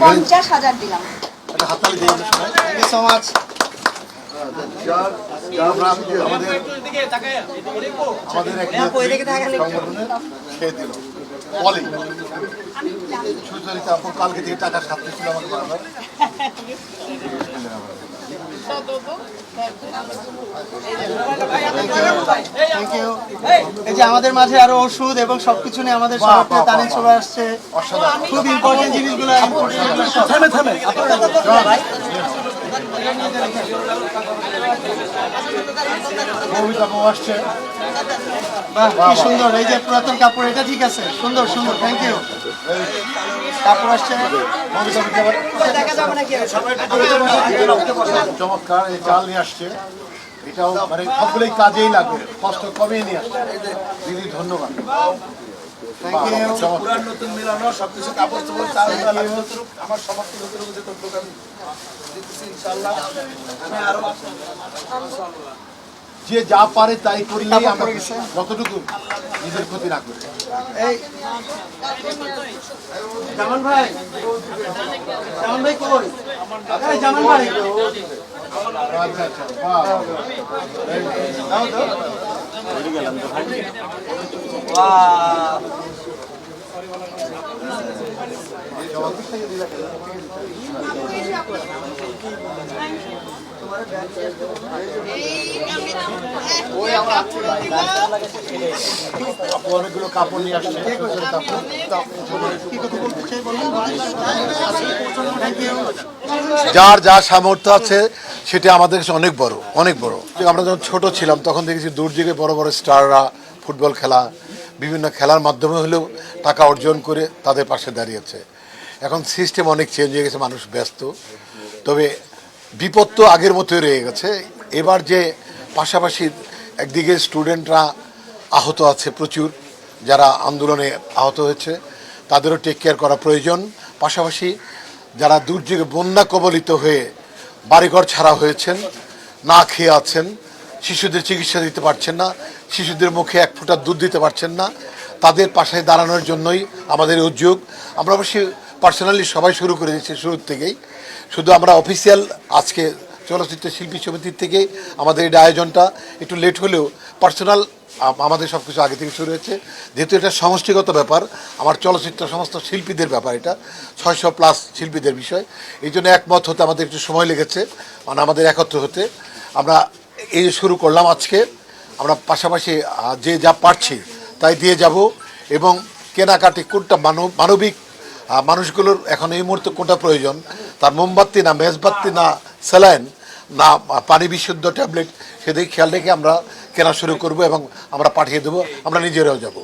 পঞ্চাশ হাজার দিলাম। দিয়ে আমাদের কালকে থেকে টাকা সাথে ছিল আমাকে বারবার থ্যাংক ইউ এই যে আমাদের মাঝে আরও ওষুধ এবং সবকিছু নিয়ে আমাদের সভাপতি তানিম চলে আসছে। খুব ইম্পর্টেন্ট জিনিসগুলো থামে থামে। আসছে। বাহ, কি সুন্দর। এই যে পুরাতন কাপড়, এটা ঠিক আছে। সুন্দর সুন্দর। থ্যাংক ইউ কাপড় আসছে। চমৎকার, এই চাল নিয়ে আসছে। এটাও মানে সবগুলোই কাজেই লাগবে। কষ্ট কমিয়ে নিয়ে আসছে। দিদি, ধন্যবাদ। নতুন মিলানো সবকিছু কাপড় চোপড় চাল আমার সমস্ত যতটুকু যতটুকু আমি দিতেছি ইনশাল্লাহ আমি আরও যে যা পারে তাই করলেই আমরা যতটুকু নিজের ক্ষতি না করে এই জামান ভাই জামান ভাই কই এই জামান ভাই আচ্ছা আচ্ছা বাহ, বাহ। দাও তো আপু অনেকগুলো কাপড় নিয়ে আসছে যার যা সামর্থ্য আছে, সেটা আমাদের কাছে অনেক বড় অনেক বড়। আমরা যখন ছোট ছিলাম, তখন দেখেছি দূরযুগে বড় বড় স্টাররা ফুটবল খেলা বিভিন্ন খেলার মাধ্যমে হলেও টাকা অর্জন করে তাদের পাশে দাঁড়িয়েছে। এখন সিস্টেম অনেক চেঞ্জ হয়ে গেছে, মানুষ ব্যস্ত। তবে বিপদ তো আগের মতোই রয়ে গেছে। এবার যে পাশাপাশি একদিকে স্টুডেন্টরা আহত আছে প্রচুর, যারা আন্দোলনে আহত হয়েছে, তাদেরও টেক কেয়ার করা প্রয়োজন। পাশাপাশি যারা দুর্যোগে বন্যা কবলিত হয়ে বাড়িঘর ছাড়া হয়েছেন, না খেয়ে আছেন শিশুদের চিকিৎসা দিতে পারছেন না, শিশুদের মুখে এক ফোঁটা দুধ দিতে পারছেন না। তাদের পাশে দাঁড়ানোর জন্যই আমাদের উদ্যোগ। আমরা অবশ্যই পার্সোনালি সবাই শুরু করে দিচ্ছি শুরুর থেকেই। শুধু আমরা অফিসিয়াল আজকে চলচ্চিত্র শিল্পী সমিতির থেকেই আমাদের এই আয়োজনটা একটু লেট হলেও পার্সোনাল আমাদের সব কিছু আগে থেকে শুরু হয়েছে। যেহেতু এটা সমষ্টিগত ব্যাপার, আমার চলচ্চিত্র সমস্ত শিল্পীদের ব্যাপার এটা, ছয়শো প্লাস শিল্পীদের বিষয়। এই জন্য একমত হতে আমাদের একটু সময় লেগেছে মানে আমাদের একত্র হতে। আমরা এই শুরু করলাম আজকে। আমরা পাশাপাশি যে যা পারছি তাই দিয়ে যাব এবং কেনাকাটি কোনটা মানব, মানবিক মানুষগুলোর এখন এই মুহূর্তে কোনটা প্রয়োজন? তার মোমবাতি না মেজবাতি না স্যালাইন না পানি বিশুদ্ধ ট্যাবলেট, সেদিকে খেয়াল রেখে আমরা কেনা শুরু করব এবং আমরা পাঠিয়ে দেবো। আমরা নিজেরাও যাব।